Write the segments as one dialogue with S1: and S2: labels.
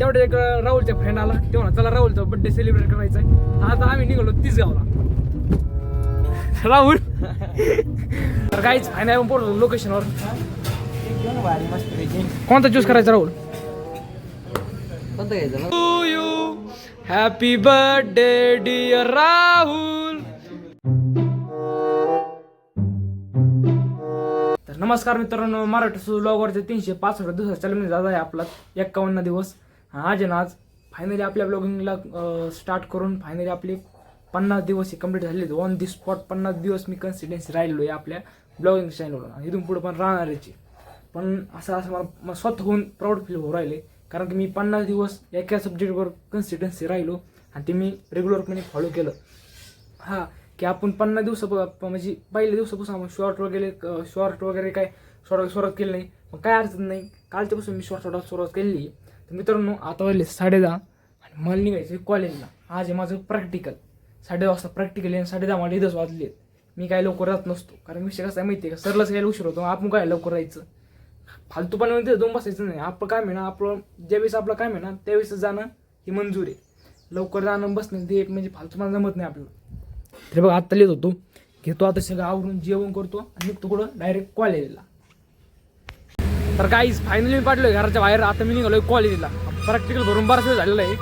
S1: तेवढ्या एक राहुलच्या फ्रेंड आला. तेव्हा चला राहुलचा बर्थडे सेलिब्रेट करायचा आहे आता आम्ही निघालो तीच गावला राहुल. तर काहीच फायनल आपण पोहोचलो लोकेशनवर कोणता चूज करायचा राहुल?
S2: कोणतं घ्यायचं
S1: हॅपी बर्थडे डिअर राहुल. तर नमस्कार मित्रांनो मराठी सुरू ब्लॉगवरचे तीनशे पासष्ट दिवस चॅलेंज जात आहे आपला एक्कावन्न दिवस. आज आहे ना आज फायनली आपल्या ब्लॉगिंगला स्टार्ट करून फायनली आपले पन्नास दिवस हे कंप्लीट झाले ऑन दी स्पॉट पन्नास दिवस मी कन्सिस्टन्सी राहिलो आहे आपल्या ब्लॉगिंग चॅनलवर आणि इथून पुढे पण राहणार आहे पण असं असं मला मला स्वतःहून प्राऊड फील होऊ राहिले. कारण की मी पन्नास दिवस एका सब्जेक्टवर कन्सिस्टन्सी राहिलो आणि ते मी रेग्युलरपणे फॉलो केलं. हां की आपण पन्नास दिवस म्हणजे पहिल्या दिवसापासून आपण शॉर्ट वगैरे शॉर्ट वगैरे काय शॉर्ट सुरुवात केली नाही. मग काय अडचण नाही. कालच्यापासून मी शॉर्ट शॉर्ट सुरुवात केलेली आहे. तर मित्रांनो आता वाजले साडे दहा आणि मला निघायचं आहे कॉलेजला आज आहे माझं प्रॅक्टिकल साडे दहा वाजता प्रॅक्टिकल आहे आणि साडे दहा मला इथंच वाजले आहेत. मी काय लवकर राहत नसतो. कारण विषय कसा आहे माहिती आहे का? सरलाच यायला उशीर होतो. आपण काय लवकर राहायचं? फालतूपणे तिथं दोन बसायचं नाही. आपलं काय आहे ना आपलं ज्यावेळेस आपलं काय आहे ना त्यावेळेस जाणं ही मंजूर आहे. लवकर जाणं बसणं ते एक म्हणजे फालतूपणा जमत नाही आपल्याला. तरी बघा आत्ता लिहित होतो. घेतो आता सगळं आवरून जेवण करतो आणि निघतो कुठं? डायरेक्ट कॉलेजला तर काहीच फायनली मी पाठलोय घराच्या बाहेर. आता मी निघालोय कॉलेजला. प्रॅक्टिकल भरून बराच वेळ झालेला आहे.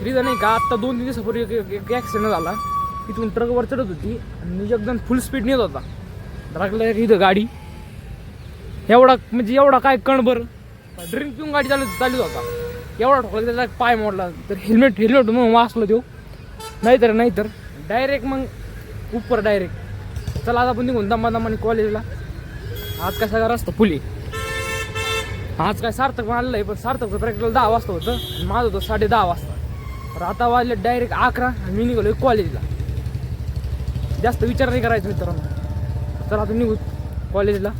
S1: तरी नाही का? आत्ता दोन तीन दिवसापूर्वी एक- ॲक्सिडेंट झाला. तिथून ट्रकवर चढत होती आणि मी एकदम फुल स्पीड नेत होता. लागलं इथं गाडी. एवढा म्हणजे एवढा काय कणभर ड्रिंक पिऊन गाडी चालू चालू होता. एवढा ठोकला त्याचा पाय मोडला. तर हेल्मेट हेल्मेट म्हणून वाचलं तो. नाहीतर नाहीतर डायरेक्ट मग उपर डायरेक्ट चला आता आपण निघून दमा दमाने कॉलेजला. आज काय सगळा रस्ता फुले. आज काय सार्थक मानलं आहे पण सार्थकचं प्रॅक्टिकल दहा वाजता होतं. माझं होतं साडे दहा वाजता. तर आता वाजले डायरेक्ट अकरा आणि मी निघालो कॉलेजला जास्त विचार नाही करायचा मित्रांनो. तर आता निघू कॉलेजला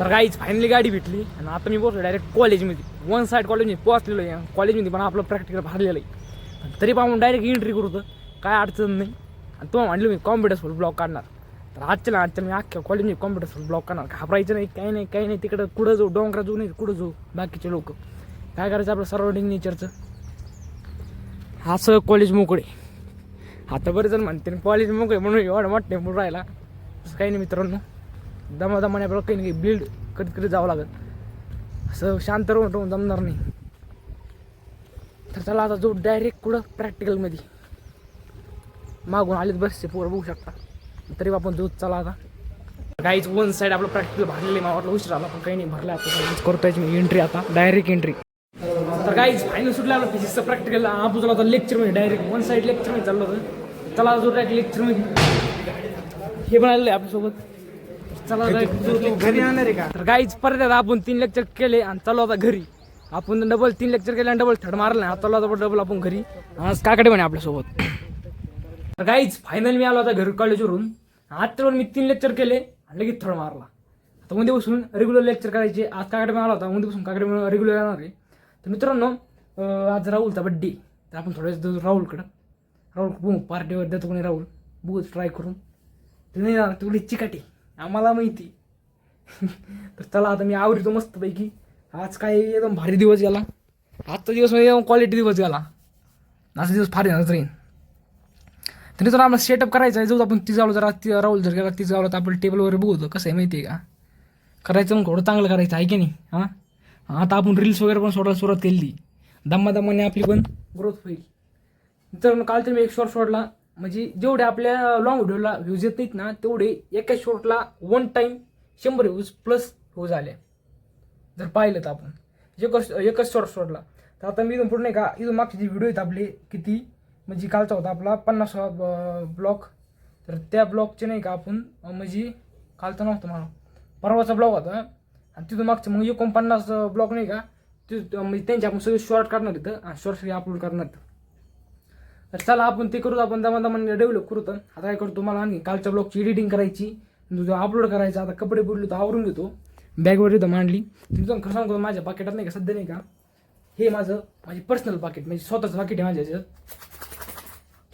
S1: तर काहीच फायनली गाडी भेटली आणि आता मी बोलतो डायरेक्ट कॉलेजमध्ये वन साईड कॉलेजमध्ये पोहोचलेलो आहे कॉलेजमध्ये पण आपलं प्रॅक्टिकल भरलेलं आहे. तरी पण आपण डायरेक्ट एंट्री करू तर काय अडचण नाही. आणि तुम्हाला म्हटलं मी कॉम्प्युटर फुल ब्लॉक काढणार. तर आजच्या ना आजच्या मी अख्ख्या कॉलेजने कॉम्प्युटर ब्लॉक करणार. घाबरायचं नाही काही नाही काही नाही. तिकडं कुठं जाऊ डोंगरा जाऊ नाही कुठं जाऊ बाकीचे लोक. काय करायचं आपलं सराउंडिंग नेचरचं हा सगळं कॉलेज मोकळे आता बरेच जण म्हणते कॉलेज मोकळे म्हणून एवढं वाटते म्हणून राहिला. तसं काही नाही मित्रांनो. दमादमाने आपल्याला काही नाही बिल्ड कधी कधी जावं लागत असं शांत राहून राहून जमणार नाही. तर चला आता जो डायरेक्ट कुठं? प्रॅक्टिकलमध्ये मागून आलेत बरेचसे पोरं बघू शकता. तरी आपण जो चला आता. काहीच वन साईड आपलं प्रॅक्टिकल भरलेलं आहे मला वाटलं उशीर आला पण काही नाही भरलं आता. करतोय मी एंट्री आता डायरेक्ट एंट्री तर काहीच फायनल सुटलं आपलं फिजिक्सचं प्रॅक्टिकल आपण आता लेक्चरमध्ये डायरेक्ट वन साईड लेक्चरमध्ये चाललं होतं. चला जो डायरेक्ट लेक्चरमध्ये हे पण आलेलं आहे आपल्यासोबत. चला घरी आणणार आहे का? तर काहीच परत आता आपण तीन लेक्चर केले आणि चालू आता घरी. आपण डबल तीन लेक्चर केले आणि डबल थर्ड मारलं नाही. आता चालू आता डबल आपण घरी. आज काकडे म्हणे आपल्यासोबत. तर काहीच फायनल मी आलो आता घरी कॉलेजवरून आज मी तीन लेक्चर केले आणि लगेच थोडं मारला. आता मध्ये बसून रेग्युलर लेक्चर करायचे. आज काकडे आला होता? मध्ये बसून काकडे रेग्युलर येणार आहे? तर मित्रांनो आज राहुलचा बड्डे तर आपण थोड्या वेळ जाऊ राहुलकडं. राहुल बघू पार्टीवर देतो कोणी राहुल? बघू ट्राय करून. ते नाही जाणार तेवढी चिकाटी. आम्हाला माहिती. तर चला आता मी आवडतो मस्तपैकी. आज काय एकदम भारी दिवस गेला. आजचा दिवस म्हणजे एकदम क्वालिटी दिवस गेला. आजचा दिवस फार येणार राहील तरी जर आम्हाला सेटअप करायचं आहे. जाऊ आपण तिजावलं जरा. राहुल जर गेला ती तर आपण टेबल वगैरे बघू कसं आहे माहिती आहे का? करायचं मग थोडं चांगलं करायचं. आहे की नाही? हां? आता आपण रील्स वगैरे पण सोडायला सुरुवात केली दम्मा दम्माने आपली पण ग्रोथ होईल. तर काल तर मी एक शॉर्ट सोडला. म्हणजे जेवढे आपल्या लॉंग व्हिडिओला व्ह्यूज येत नाहीत ना तेवढे एका शॉर्टला वन टाईम शंभर व्ह्यूज प्लस व्ह्यूज आले जर पाहिलं तर आपण. एकच एकच शॉर्ट सोडला. तर आता मी इथून पुढे नाही का इथून मागचे जे व्हिडिओ आहेत आपले किती? म्हणजे कालचा होता आपला पन्नास ब्लॉक. तर त्या ब्लॉकचे नाही का आपण म्हणजे कालचा नव्हता मला परवाचा ब्लॉग होता. आणि तिथून मागचं मग एकोणपन्नास ब्लॉक नाही का तिथं म्हणजे त्यांचे आपण सगळे शॉर्ट करणार इथं आणि शॉर्ट सगळे अपलोड करणार तर चला आपण ते करू आपण दमा दमाने डेव्हलप करू तर आता काय करतो मला आणखी कालच्या ब्लॉगची एडिटिंग करायची अपलोड करायचं आता कपडे बुडले तर आवरून घेतो. बॅगवर इथं मांडली. तिथून खरं सांगतो माझ्या पाकिटात नाही का सध्या नाही का हे माझं माझी पर्सनल पाकिट म्हणजे स्वतःचं पाकिट आहे माझ्या ह्याच्यात.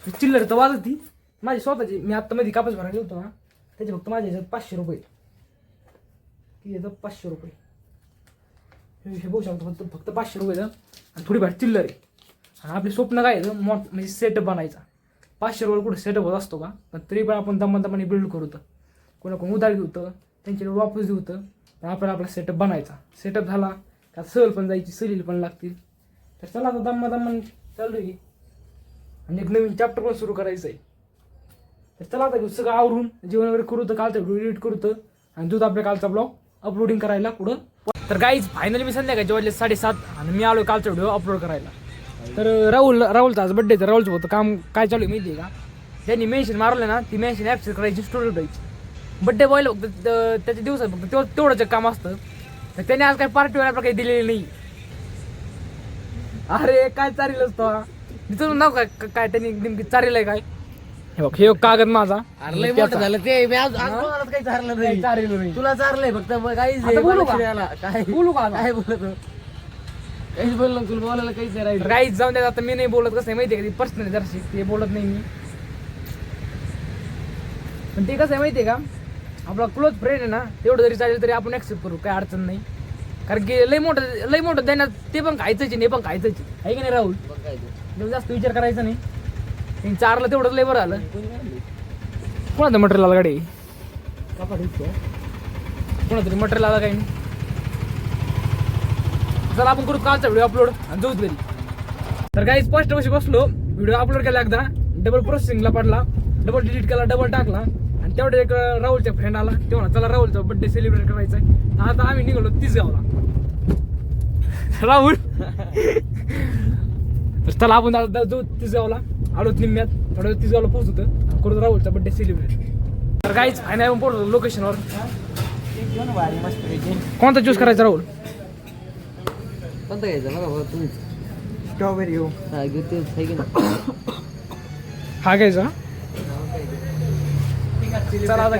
S1: चिल्लर तर वाजत ती माझी स्वतःची मी आत्ता मध्ये कापस भरायला होतो ना त्याचे फक्त माझ्या ह्याच्यात पाचशे रुपये आहेत. किती येतं पाचशे रुपये. हे बघू शकतो फक्त फक्त पाचशे रुपये आणि आणि थोडीफार चिल्लर आहे. आणि आपले स्वप्न काय येतं मोठ म्हणजे सेटअप बनायचा. पाचशे रुपये कुठे सेटअप होत असतो का? पण तरी पण आपण दमा दमाने बिल्ड करू तर कोणाकोण उधार घेऊतं त्यांच्याकडे वापस देऊ तर पण आपल्याला आपला सेटअप बनायचा. सेटअप झाला का सहल पण जायची सहलीला पण लागतील. तर चला आता दम्मा दम्मा चालू आहे. आणि एक नवीन चॅप्टर पण सुरू करायचं आहे तर चला आता सगळं आवरून जेवण वगैरे करू तर कालचा व्हिडिओ एडिट करू तर आणि दूध आपल्या कालचा ब्लॉग अपलोडिंग करायला पुढं. तर काहीच फायनली मी संध्याकाळच्या वाजले साडेसात आणि मी आलो कालचा व्हिडिओ अपलोड करायला. तर राहुल राहुलचा आज बड्डे तर राहुलचं होतं काम काय चालू आहे माहिती आहे का? त्यांनी मेन्शन मारलं ना ती मेन्शन ॲप्स करायची स्टोरी द्यायची बड्डे बॉयला फक्त त्याच्या दिवसात फक्त तेव्हा तेवढंच काम असतं. तर त्याने आज काही पार्टी आपल्याला काही दिलेली नाही. अरे काय चालेल असतो? तिथं नाव काय काय त्यांनी नेमकी आहे काय? हे बघ हे कागद माझा.
S2: मोठं झालं ते. मी आज आज कोणालाच काही चारलं नाही.
S1: चालेल नाही.
S2: तुला चारलंय फक्त. मग काहीच
S1: आता बोलू का?
S2: काय
S1: बोलू का आता?
S2: काय बोलत? काहीच बोललो तुला बोलायला काहीच नाही राहिलं.
S1: राईट जाऊन द्या आता मी नाही बोलत. कसं आहे माहिती आहे का? पर्सनल जराशी. ते बोलत नाही मी. पण ते कसं आहे माहिती आहे का? आपला क्लोज फ्रेंड आहे ना तेवढं जरी चालेल तरी आपण ऍक्सेप्ट करू. काय अडचण नाही. कारण की लई मोठं लई मोठं देण्यात ते पण खायचंच आहे, हे पण खायचंच आहे. की नाही राहुल?
S2: मग काय ते?
S1: तेवढं जास्त विचार करायचा नाही. चारलं तेवढं लई बरं आलं? कोणाचं मटेरियल आलं गाडी? कोणातरी मटेरियल आलं काही नाही? चला आपण करू कालचा व्हिडिओ अपलोड आणि जाऊ घरी. तर काही स्पष्ट कशी बसलो. व्हिडिओ अपलोड केला एकदा. डबल प्रोसेसिंगला पडला. डबल डिलीट केला डबल टाकला. आणि तेवढे एक राहुलचा फ्रेंड आला. तेव्हा चला राहुलचा बर्थडे सेलिब्रेट करायचा आहे. आता आम्ही निघालो तीच गावला राहुल? तर चला आपण आता जाऊ आलो निम्म्यात. थोड्या तीच गावला पोहोचतो करू राहुलचा बर्थडे सेलिब्रेट तर काहीच फायनल आपण पोहोचलो लोकेशनवर
S2: एक घेऊन भारी मस्त पैकी.
S1: कोणता चूज करायचा राहुल?
S2: कोणतं घ्यायचं? बघा तुम्ही.
S3: स्ट्रॉबेरी हो.
S2: हा
S1: हा घ्यायचा चला आता?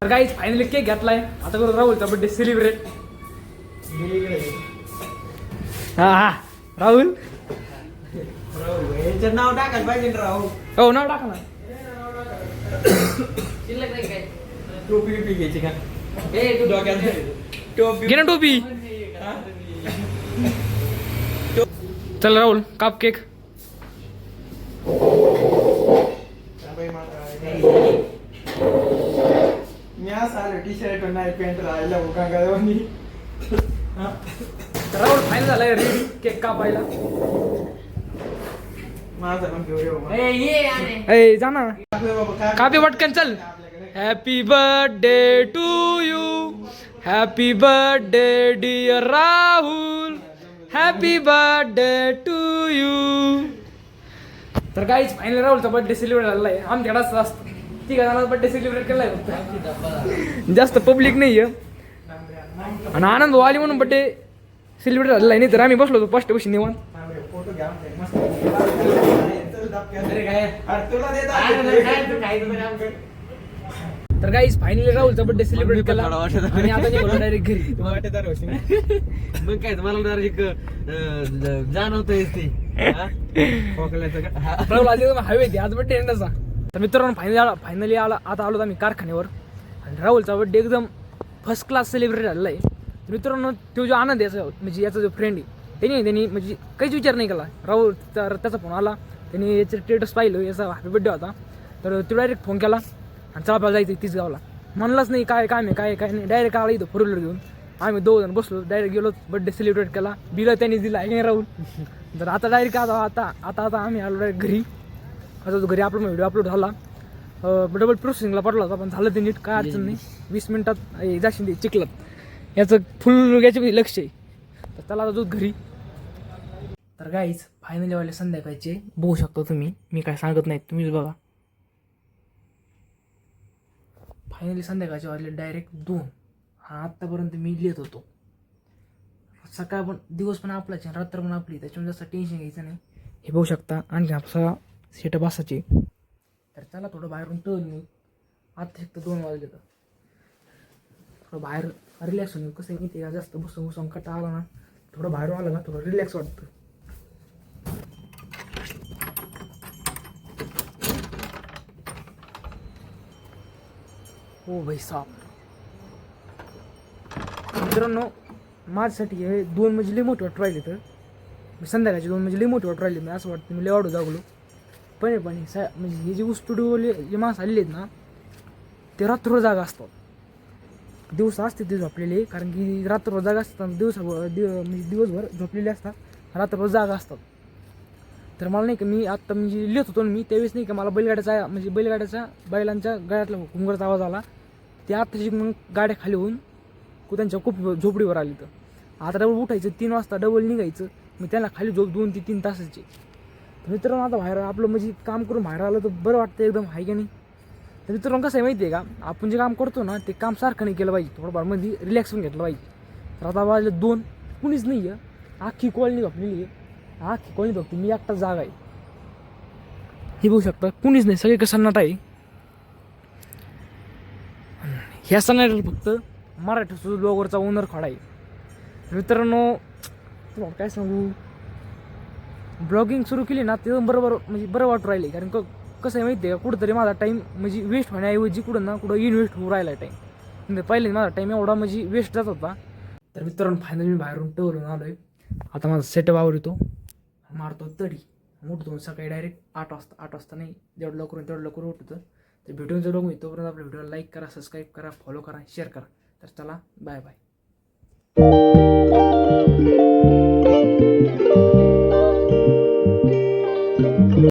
S1: तर काहीच फायनली केक घेतलाय. आता करू राहुलचा बर्थडे सेलिब्रेट हा हा. राहुल?
S3: याचं नाव टाकायला पाहिजे ना राव
S1: हो नाव टाका ना.
S3: टोपी बिपी घ्यायची का?
S2: ए, तू
S3: डोक्यात टोपी
S1: घे ना टोपी? चल राहुल काप केक.
S3: टी शर्ट नाही पॅन्ट राहिला
S1: फायनल झालाय रेडी केक कापायला.
S3: माझा पण घेऊ येऊ
S2: ए, ये आणे.
S1: ए जा ना.
S3: बाबा काय
S1: कापी पटकन चल. Happy birthday to you happy birthday dear Rahul happy birthday to you तर काहीच फायनल राहुलचा बर्थडे सेलिब्रेट झालेला आहे आमच्याकडे असं असतं ठीक आहे बर्थडे सेलिब्रेट केलाय फक्त जास्त पब्लिक नाही आहे आणि आनंद आली म्हणून बर्थडे सेलिब्रेट झालेला आहे नाही तर आम्ही बसलो होतो फर्स्ट पैसे निवांत
S3: फोटो
S2: तर
S1: काहीच फायनली राहुलचा बर्थडे सेलिब्रेट केला. आणि आता निघालो डायरेक्ट घरी.
S3: वाटेदार होशील.
S2: मग काय मला अं, जाणवतंय ते?
S1: राहुल आज हवे ते आज बड्डे एंडाचा तर मित्रांनो फायनली आला फायनली आला आता आलो आम्ही कारखान्यावर. आणि राहुलचा बड्डे एकदम फर्स्ट क्लास सेलिब्रेट झालेला आहे. तर मित्रांनो तो जो आनंद आहे याचा म्हणजे याचा जो फ्रेंड आहे त्याने त्यांनी म्हणजे काहीच विचार नाही केला. राहुल तर त्याचा फोन आला. त्यांनी याचं स्टेटस पाहिलं याचा हॅपी बड्डे होता. तर तो डायरेक्ट फोन केला. आणि चला आपल्याला जायचं तीच गावला. म्हणलंच नाही काय काय नाही काय काय नाही. डायरेक्ट आला इथं फोर व्हीलर घेऊन. आम्ही दोघ जण बसलो डायरेक्ट गेलो बड्डे सेलिब्रेट केला. बिल त्यांनी दिला नाही राहुल. तर आता डायरेक्ट आता आता आता आता आम्ही आलो डायरेक्ट घरी. आता तो घरी आपला व्हिडिओ अपलोड झाला. डबल प्रोसेसिंगला पडला होता पण झालं ते नीट काय अडचण नाही. वीस मिनिटात जाशील ते चिखलात. याचं फुल याच्या लक्ष आहे. तर त्याला आता दूध घरी. तर गाईच फायनली वाले संध्याकाळचे बघू शकता तुम्ही. मी काय सांगत नाही तुम्हीच बघा. फायनली संध्याकाळचे वाजले डायरेक्ट दोन. हा आत्तापर्यंत मी लिहित होतो. सकाळ पण दिवस पण आपलाच आहे रात्र पण आपली त्याच्यामुळे जास्त टेन्शन घ्यायचं नाही. हे बघू शकता आणि आपसा सेटअप असायचे. तर चला थोडं बाहेरून टर्न येऊ. आता फक्त दोन वाजले तर. थोडं बाहेर रिलॅक्स होऊन कसं आहे माहिती का? जास्त बसून बसून कटा आला ना थोडं बाहेरून आलं ना थोडं रिलॅक्स वाटतं. ओ भाई साप मित्रांनो माझ्यासाठी हे दोन म्हणजे लई मोठे राहिली राहिले तर. मी संध्याकाळचे दोन म्हणजे लई मोठे राहिली राहिले मी असं वाटतं मी लय वाढू जागलो पण पण हे सा म्हणजे हे जे स्टुडिओ जे माणसं आलेले आहेत ना ते रात्र जागा असतात. दिवस असते ते झोपलेले कारण की रात्र जागा असतात दिवसा दिव म्हणजे दिवसभर झोपलेले असतात रात्र जागा असतात. तर मला नाही का मी आत्ता म्हणजे लिहित होतो मी त्यावेळेस नाही का मला बैलगाड्याचा म्हणजे बैलगाड्याचा बैलांच्या गळ्यातला घुंगराचा आवाज आला. ते आत्ताची मग गाड्या खाली होऊन कु- त्यांच्या खूप झोपडीवर आली तर आता डबल उठायचं तीन वाजता डबल निघायचं. मग त्यांना खाली झोप दोन ते तीन तासाची. तर मित्रांनो आता बाहेर आपलं म्हणजे काम करून बाहेर आलं तर बरं वाटतं एकदम आहे का नाही? तर मित्रांनो कसं आहे माहिती आहे का? आपण जे काम करतो ना ते काम सारखं नाही केलं पाहिजे. थोडंफारमध्ये रिलॅक्स पण घेतलं पाहिजे. तर आता वाजलं दोन कुणीच नाही आहे अख्खी कॉलनी घापलेली आहे हा कोणी बघते मी एकटा जागा आहे. हे बघू शकता कुणीच नाही सगळे कसं नट आहे? ह्या सणाला फक्त मराठी सुद्धा ब्लॉगरचा ओनर खडा आहे. मित्रांनो तुम्हाला काय सांगू? ब्लॉगिंग सुरू केली ना ते बरोबर म्हणजे बरं वाटू राहिले कारण क कसं आहे माहिती आहे का कुठंतरी माझा टाईम म्हणजे वेस्ट होण्याऐवजी कुठं ना कुठं इन्व्हेस्ट होऊ राहिला टाईम म्हणजे पहिले माझा टाईम एवढा म्हणजे वेस्ट जात होता. तर मित्रांनो फायनली मी बाहेरून टवरून आलो आहे आता माझा सेटअप आवडतो मारतो तडी उठतो सकाळी डायरेक्ट आठ वाजता आठ वाजता नाही जेवढं लवकर तेवढं लवकर उठतं तर भेटून जर मी तोपर्यंत आपल्या व्हिडिओला लाईक करा सबस्क्राईब करा फॉलो करा शेअर करा. तर चला बाय बाय